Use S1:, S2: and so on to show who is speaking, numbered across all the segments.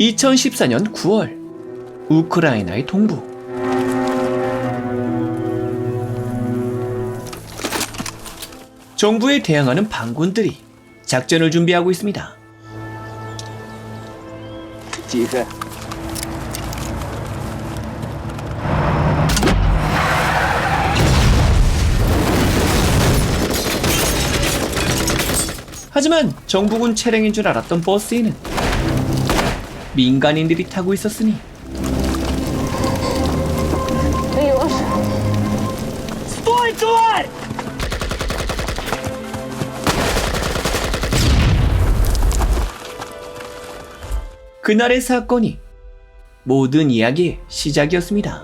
S1: 2014년 9월 우크라이나의 동부 정부에 대항하는 반군들이 작전을 준비하고 있습니다.
S2: Тихо.
S1: 하지만 정부군 차량인 줄 알았던 버스에는 민간인들이 타고 있었으니
S2: Стой, тварь!
S1: 그날의 사건이 모든 이야기의 시작이었습니다.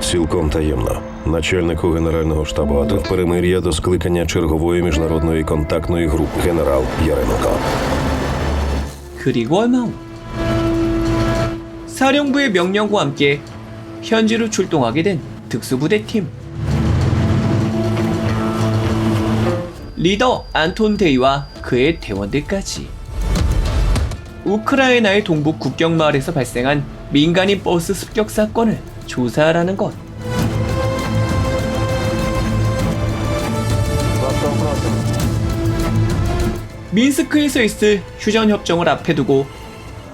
S3: Цілком таємно. Начальнику Генерального штабу АТО перемир'я до скликання чергової міжнародної контактної групи генерал Яременко.
S1: 그리고 얼마 후 사령부의 명령과 함께 현지로 출동하게 된 특수부대 팀. 리더 안톤 데이와 그의 대원들까지. 우크라이나의 동부 국경 마을에서 발생한 민간인 버스 습격 사건을 조사하라는 것. 민스크에서 있을 휴전 협정을 앞에 두고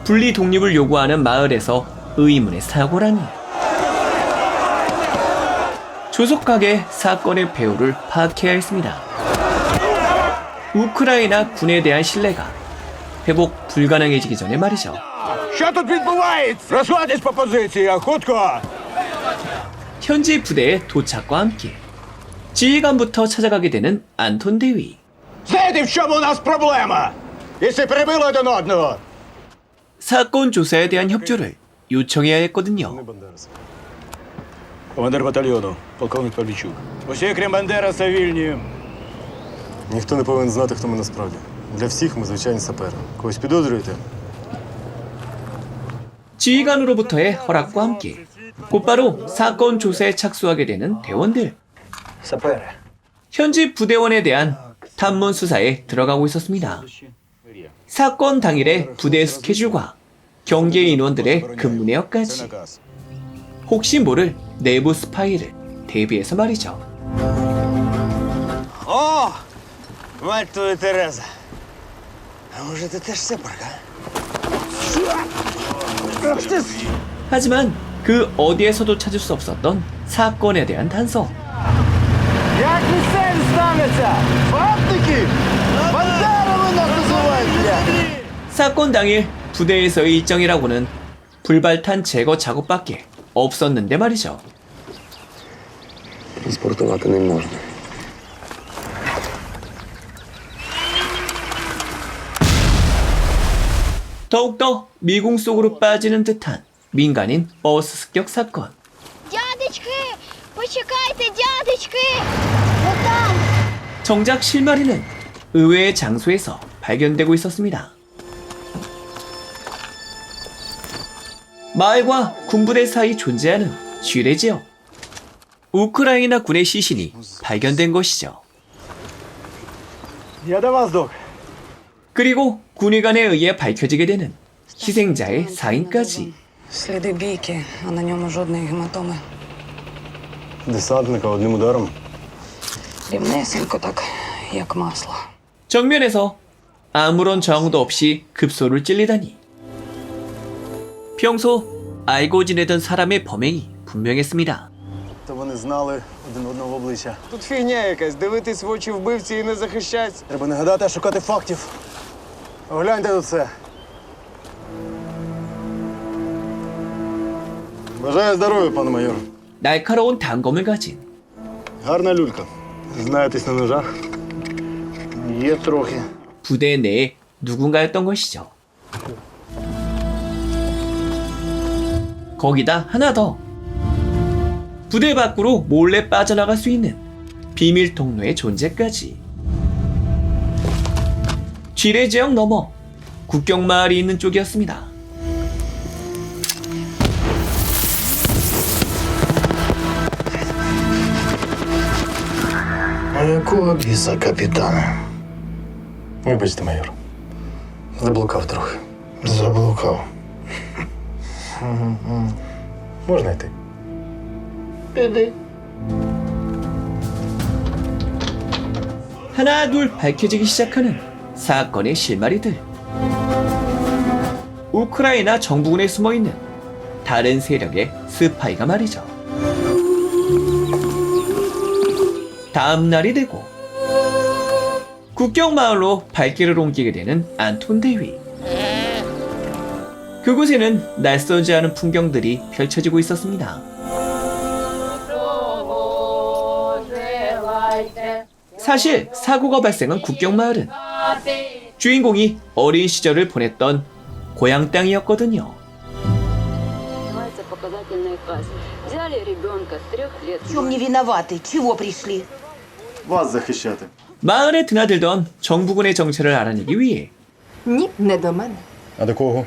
S1: 분리 독립을 요구하는 마을에서 의문의 사고라니. 조속하게 사건의 배후를 파악해야 했습니다. 우크라이나 군에 대한 신뢰가 회복 불가능해지기 전에 말이죠. 현지 부대의 도착과 함께 지휘관부터 찾아가게 되는 안톤 대위.
S2: Знаєте, в чому у нас проблема? Якщо перебили один одного.
S1: 사건 조사에 대한 협조를 요청해야 했거든요.
S2: Командир батальйону, полковник Павлічук. Усі, крім Бандераса, вільні.
S4: Ніхто не повинен знати, хто ми насправді. Для всіх ми звичайні сапери. Когось підозрюєте?
S1: 지휘관으로부터의 허락과 함께 곧바로 사건 조사에 착수하게 되는 대원들.
S2: Сапери.
S1: 현지 부대원에 대한 탐문 수사에 들어가고 있었습니다. 사건 당일의 부대 스케줄과 경계 인원들의 근무 내역까지
S2: наказ.
S1: 혹시 모를 내부 스파이를 대비해서 말이죠.
S2: О! Мать твою Тереза. А може ти теж сепарка?
S1: 하지만 그 어디에서도 찾을 수 없었던 사건에 대한 단서.
S2: Як місцеві ставляться? Фактики? Бандерами нас називають, бля!
S1: 사건 당일 부대에서의 일정이라고는 불발탄 제거 작업밖에 없었는데 말이죠.
S4: Транспортувати не можна.
S1: 더욱더 미궁 속으로 빠지는 듯한 민간인 버스 습격 사건.
S5: Дядечки, почекайте, дядечки! Ну там!
S1: 정작 실마리는 의외의 장소에서 발견되고 있었습니다. 마을과 군부대 사이 존재하는 쥐레지역. 우크라이나 군의 시신이 발견된 것이죠. 그리고 군의관에 의해 밝혀지게 되는 희생자의 사인까지.
S6: Сліди бійки, а на ньому жодної гематоми.
S4: Десантника одним ударом.
S6: Рівнесенько так, як масло.
S1: 정면에서 아무런 저항도 없이 급소를 찔리다니. 평소 알고 지내던 사람의 범행이 분명했습니다.
S4: То вони знали один одного в обличчя.
S2: Тут фігня якась, дивитись в очі вбивці і не захищатися.
S4: Треба не гадати, а шукати фактів. Огляньте тут це. Бажаю здоров'я, пане майор.
S1: 날카로운 단검을 가진
S4: Гарна люлька. Знаєтесь на ножах? Є трохи.
S1: 부대 내의 누군가였던 것이죠. 거기다 하나 더. 부대 밖으로 몰래 빠져나갈 수 있는 비밀 통로의 존재까지. 지뢰 지역 넘어 국경 마을이 있는 쪽이었습니다.
S4: якого біса, капітане? Вибачте, майор. Заблукав трохи. Заблукав. Можна йти.
S1: 하나 둘 밝혀지기 시작하는 사건의 실마리들. 우크라이나 정부군에 숨어 있는 다른 세력의 스파이가 말이죠. 다음 날이 되고 국경 마을로 발길을 옮기게 되는 안톤 대위. 그곳에는 낯설지 않은 풍경들이 펼쳐지고 있었습니다. 사실 사고가 발생한 국경 마을은 주인공이 어린 시절을 보냈던 고향 땅이었거든요.
S7: Называется показательная казнь. Взяли ребенка трех лет.
S8: В чем не виноваты? Чего пришли?
S4: Вас захищати.
S1: 마을에 드나들던 정부군의 정체를 알아내기 위해
S9: Ні, не до мене.
S4: А до кого?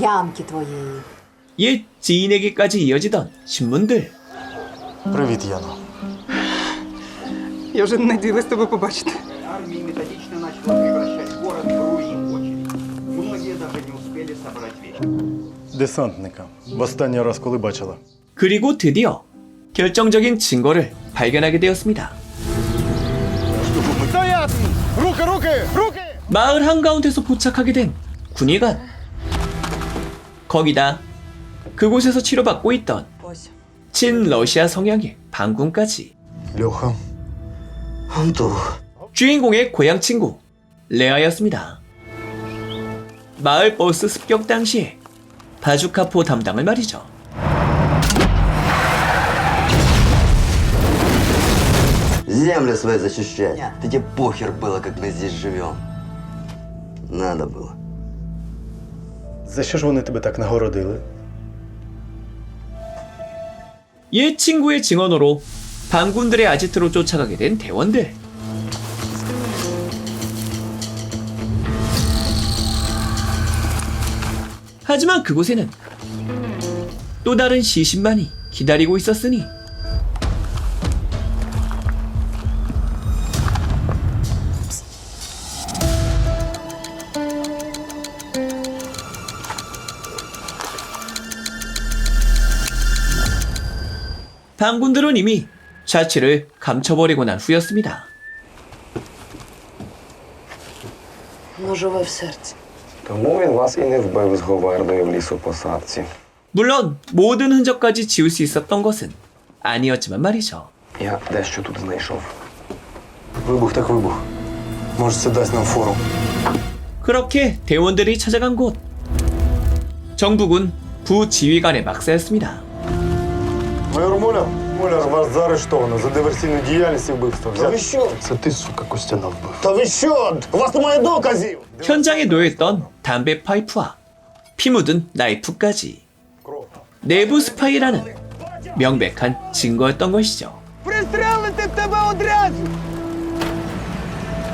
S9: Ямки твоєї.
S1: 옛 지인에게까지 이어지던 신문들.
S4: Привіт, Яно.
S9: Я вже не надіялась тебе побачити.
S10: Армия методично начала превращать город в руин очередь. Многие даже не успели собрать вещи.
S4: Десантника. Востанній раз коли бачила.
S1: 그리고 드디어 결정적인 증거를 발견하게 되었습니다. 마을 한가운데서 포착하게 된 군의관. 거기다 그곳에서 치료받고 있던 친 러시아 성향의 반군까지.
S4: Льоха. Антон.
S1: 주인공의 고향 친구 레아였습니다. 마을 버스 습격 당시에 바주카포 담당을 말이죠.
S11: Землю свою защищать. Да тебе похер было, как мы здесь живем. Надо было.
S4: За що ж вони тебе так нагородили?
S1: 옛 친구의 증언으로 반군들의 아지트로 쫓아가게 된 대원들. 하지만 그곳에는 또 다른 시신만이 기다리고 있었으니 반군들은 이미 자취를 감춰버리고 난 후였습니다.
S6: Ну, живе в серці.
S11: Тому він вас і не вбив з Говардою в лісопосадці.
S1: 물론 모든 흔적까지 지울 수 있었던 것은 아니었지만 말이죠.
S11: Я дещо тут знайшов.
S4: Вибух так вибух. Може, це дасть нам фору.
S1: 그렇게 대원들이 찾아간 곳. 정부군 부지휘관의 막사였습니다.
S4: Майор Муляр? Муляр, вас заарештовано за диверсійну діяльність і вбивство. Взяти.
S2: що?
S4: Це ти, сука, Костяна вбив.
S2: Та ви що? У вас немає доказів!
S1: 현장에 놓여있던 담배 파이프와 피 묻은 나이프까지 내부 스파이라는 명백한 증거였던 것이죠.
S2: Пристрелити тебе одразу!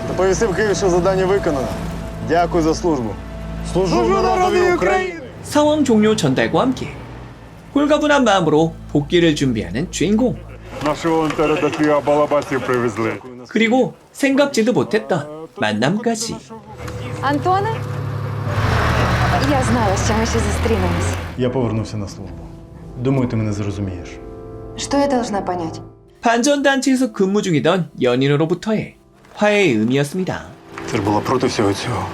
S4: Доповісив Київ, що завдання виконано. Дякую за службу. Служу, народові України!
S1: 상황 종료 전달과 함께 홀가분한 마음으로 복귀를 준비하는 주인공.
S4: Наші волонтери до Києва балабасів привезли.
S1: 그리고 생각지도 못했던 만남까지.
S9: Антоне? Я знала, що ми ще зустрінемось.
S4: Я повернувся на службу. Думаю, ти мене зрозумієш.
S9: Що я должна понять?
S1: 반전단체에서 근무 중이던 연인으로부터의 화해의 의미였습니다.
S4: Ти ж була проти всього цього.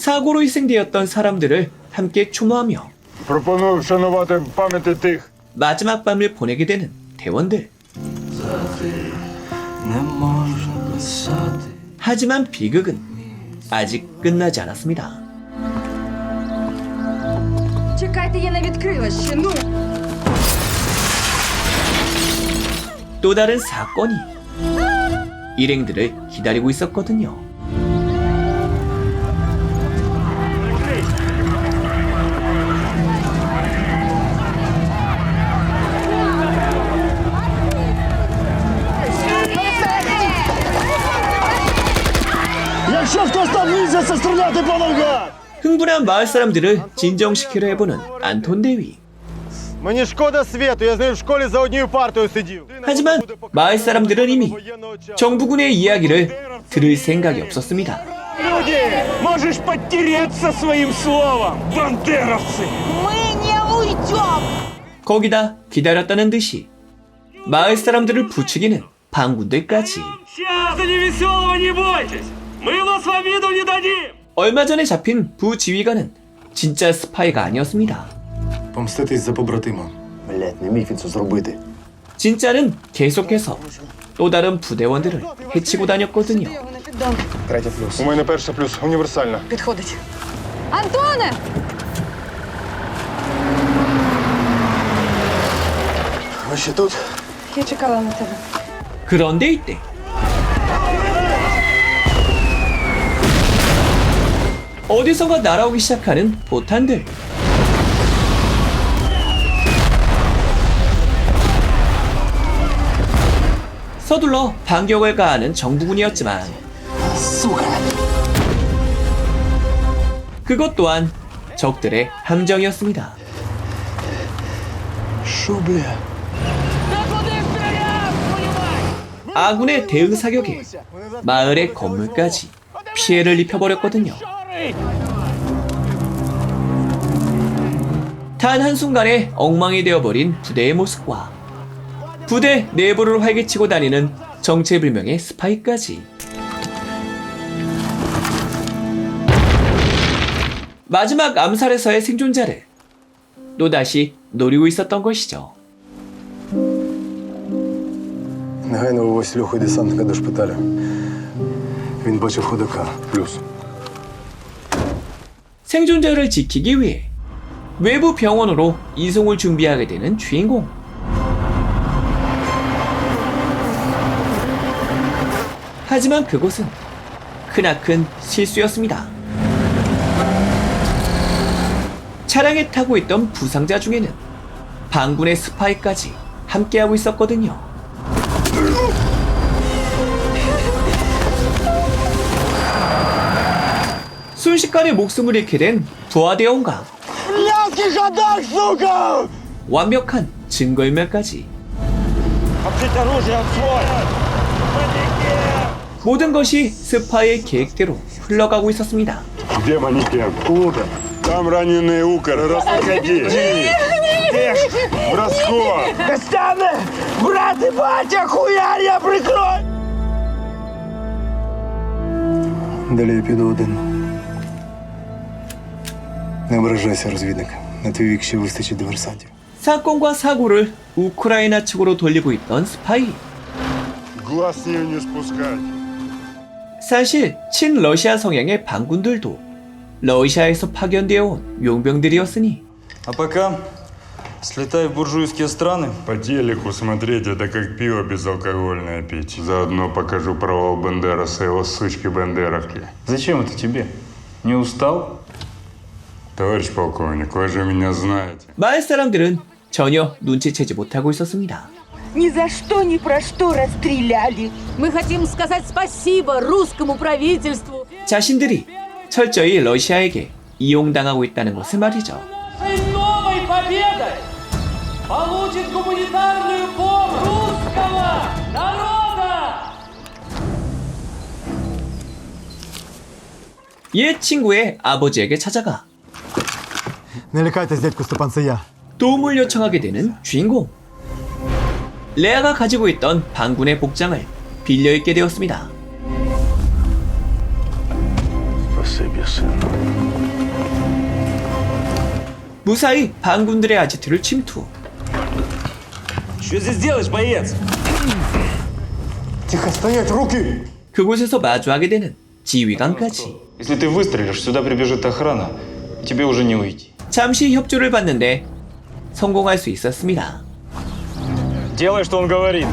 S1: 사고로 희생되었던 사람들을 함께 추모하며
S4: Пропоную вшанувати пам'яті тих.
S1: 마지막 밤을 보내게 되는 대원들. 하지만 비극은 아직 끝나지 않았습니다.
S9: Чекайте, я не відкрила ще, ну!
S1: 또 다른 사건이 일행들을 기다리고 있었거든요. 흥분한 마을 사람들을 진정시키려 해보는 안톤 대위. 하지만 마을 사람들은 이미 정부군의 이야기를 들을 생각이 없었습니다. 거기다 기다렸다는 듯이 마을 사람들을 부추기는 반군들까지.
S2: Сейчас невеселого не бойтесь! Мы вас в обиду не дадим!
S1: 얼마 전에 잡힌 부지휘관은 진짜 스파이가 아니었습니다.
S4: Помститись за побратима.
S11: Блять, не міг він це зробити.
S1: 진짜는 계속해서 또 다른 부대원들을 해치고 다녔거든요.
S9: Його на піддон.
S4: У мене перша плюс універсальна.
S9: Підходить. Антоне!
S4: Ви ще тут?
S9: Я чекала на тебе.
S1: 그런데 이때 어디선가 날아오기 시작하는 포탄들. 서둘러 반격을 가하는 정부군이었지만 그것 또한 적들의 함정이었습니다. 아군의 대응 사격에 마을의 건물까지 피해를 입혀버렸거든요. 단 한순간에 엉망이 되어버린 부대의 모습과 부대 내부를 활개치고 다니는 정체불명의 스파이까지 마지막 암살에서의 생존자를 또다시 노리고 있었던 것이죠.
S4: Негайно вивозь Льоху і десантника до шпиталю. Він бачив ходока. Плюс.
S1: 생존자를 지키기 위해 외부 병원으로 이송을 준비하게 되는 주인공. 하지만 그곳은 크나큰 실수였습니다. 차량에 타고 있던 부상자 중에는 반군의 스파이까지 함께하고 있었거든요. 순식간에 목숨을 잃게 된 부하대원과 완벽한 증거인멸까지
S2: Опустить оружие, отстой!
S1: 모든 것이 스파이의 계획대로 흘러가고 있었습니다.
S4: Де манекен? Куда? Там раненый укор. Расходи. В расход.
S2: Костяны! Брат и батя, хуярь, я прикрой!
S4: Далі я піду один. Не ображайся, розвідник. На твій вік ще вистачить диверсантів.
S1: 사건과 사고를 우크라이나 측으로 돌리고 있던 스파이.
S4: Глаз с нее не спускать.
S1: 사실 친러시아 성향의 반군들도 러시아에서 파견되어 온 용병들이었으니
S10: А пока слетай в буржуйские страны.
S12: По телеку смотреть это как пиво безалкогольное пить. Заодно покажу провал Бандераса и его сучки Бандеровки.
S10: Зачем это тебе? Не устал?
S12: Товарищ полковник, вы же меня знаете.
S1: 마을 사람들은 전혀 눈치채지 못하고 있었습니다.
S8: Ни за что, ни про что расстреляли.
S7: Мы хотим сказать спасибо русскому правительству.
S1: 자신들이 철저히 러시아에게 이용당하고 있다는 것을 말이죠.
S2: Новой победой получит гуманитарную помощь русского народа!
S1: 옛 친구의 아버지에게 찾아가
S4: Не лякайтесь, дядько Степан, це я.
S1: 도움을 요청하게 되는 주인공. 레아가 가지고 있던 반군의 복장을 빌려 입게 되었습니다.
S3: Спасибі, сину.
S1: 무사히 반군들의 아지트를 침투.
S2: Что здесь делаешь, боец?
S4: Тихо, стоять, руки!
S1: 그곳에서 마주하게 되는 지휘관까지.
S10: Если ты выстрелишь, сюда прибежит охрана. и Тебе уже не уйти.
S1: 잠시 협조를 받는데 성공할 수 있었습니다.
S10: Делай, что он говорит.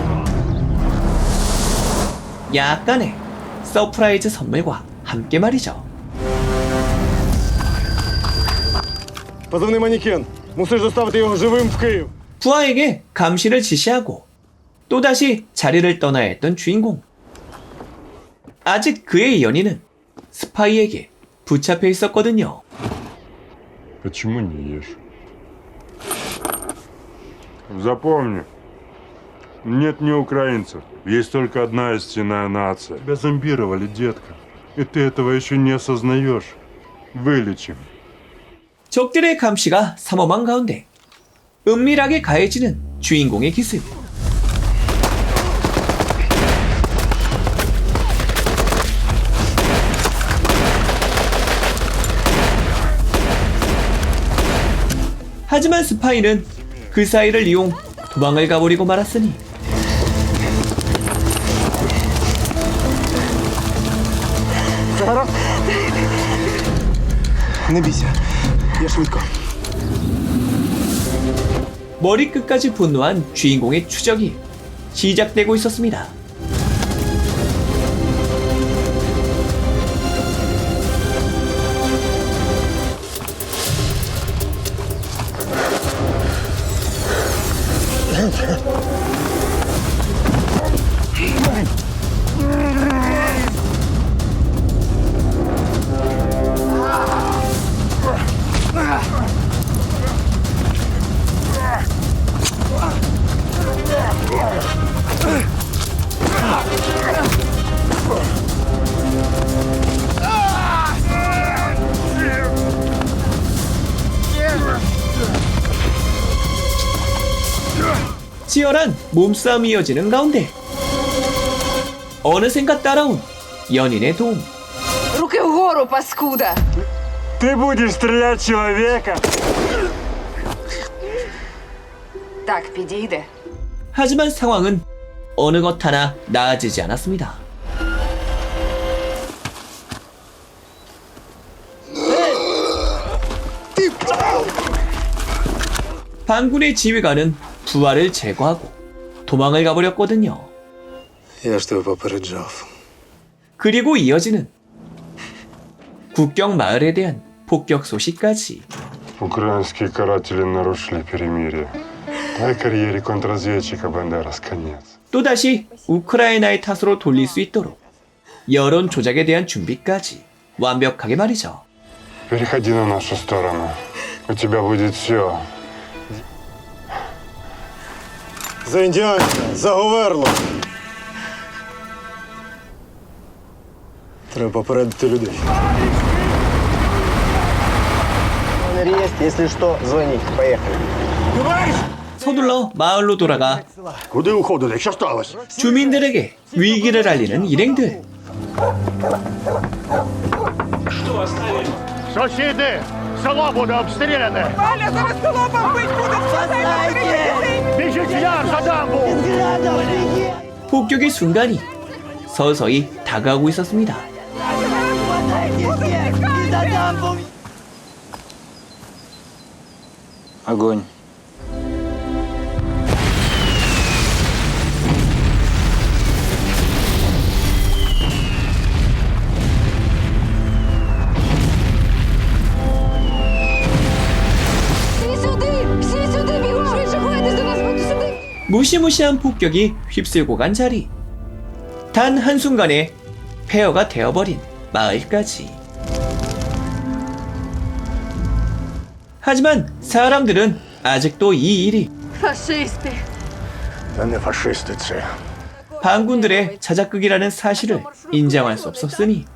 S1: 약간의 서프라이즈 선물과 함께 말이죠.
S4: Позивний манекен. Мусиш доставити його живим в Київ.
S1: 부하에게 감시를 지시하고 또다시 자리를 떠나야 했던 주인공. 아직 그의 연인은 스파이에게 붙잡혀 있었거든요.
S12: Почему не ешь? Запомни, нет ни украинцев, есть только одна истинная нация. Тебя зомбировали, детка, и ты этого еще не осознаешь. Вылечим.
S1: 적들의 감시가 삼엄한 가운데 은밀하게 가해지는 주인공의 기습. 하지만 스파이는 그 사이를 이용 도망을 가버리고 말았으니. 머리끝까지 분노한 주인공의 추적이 시작되고 있었습니다. 몸싸움이 이어지는 가운데 어느샌가 따라온 연인의 도움.
S7: Руки вгору, паскуда!
S2: Ты будешь стрелять в человека?
S7: Так, підійде.
S1: 하지만 상황은 어느 것 하나 나아지지 않았습니다. 반군의 지휘관은 부하를 제거하고 도망을 가버렸거든요.
S4: Я ж тебе попереджав.
S1: 그리고 이어지는 국경 마을에 대한 폭격 소식까지.
S12: Украинские каратели нарушили перемирие. Дай карьере контрразведчика Бандерас конец.
S1: 또다시 우크라이나의 탓으로 돌릴 수 있도록 여론 조작에 대한 준비까지 완벽하게 말이죠.
S12: Переходи на нашу сторону. У тебя будет все.
S4: За індіанця, за Говерло. Треба попередити людей.
S2: Номер есть, если что, звони. Поехали.
S1: 서둘러 마을로 돌아가
S2: Куди уходили? Що сталося?
S1: 주민들에게 위기를 알리는 일행들.
S2: Сусіди! Село буде обстріляне!
S8: Валя, зараз село бомбить буде!
S2: Біжіть в яр за дамбу!
S1: 폭격의 순간이 서서히 다가오고 있었습니다.
S2: Огонь.
S1: 무시무시한 폭격이 휩쓸고 간 자리. 단 한순간에 폐허가 되어버린 마을까지. 하지만 사람들은 아직도 이 일이 반군들의 자작극이라는 사실을 인정할 수 없었으니.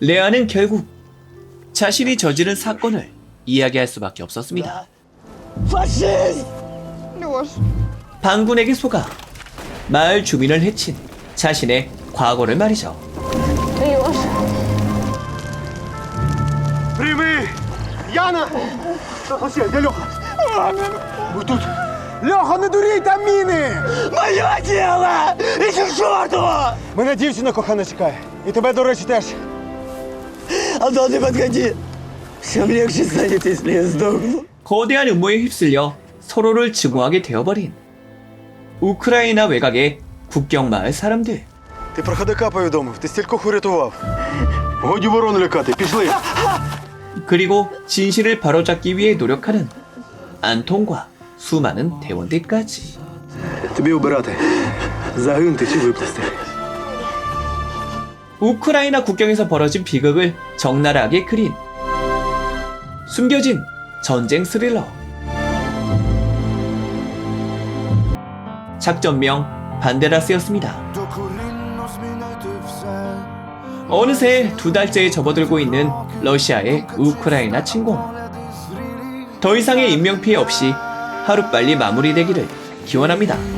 S1: 레아는 결국 자신이 저지른 사건을 이야기할 수밖에 없었습니다.
S11: Фашист!
S1: 반군에게 속아 마을 주민을 해친 자신의 과거를 말이죠.
S2: Прими! Яна! Ось я, де Льоха? Ви тут. Льоха, не дурій, там міни!
S11: Моє тіло! Іди в чорту!
S2: Мене дівчина кохана чекає. І тебе, до речі, теж.
S11: Антон, не подходи! Всем легче станет, если я сдохну.
S1: 거대한 음모에 휩쓸려 서로를 증오하게 되어버린 우크라이나 외곽의 국경 마을 사람들.
S4: Ти про ходока повідомив, ти стількох урятував. Годі ворон лякати, пішли.
S1: 그리고 진실을 바로잡기 위해 노력하는 안통과 수많은 대원들까지.
S4: Тобі обирати. Загинути чи виплисти.
S1: 우크라이나 국경에서 벌어진 비극을 적나라하게 그린 숨겨진 전쟁 스릴러. 작전명 반데라스였습니다. 어느새 두 달째에 접어들고 있는 러시아의 우크라이나 침공. 더 이상의 인명피해 없이 하루빨리 마무리되기를 기원합니다.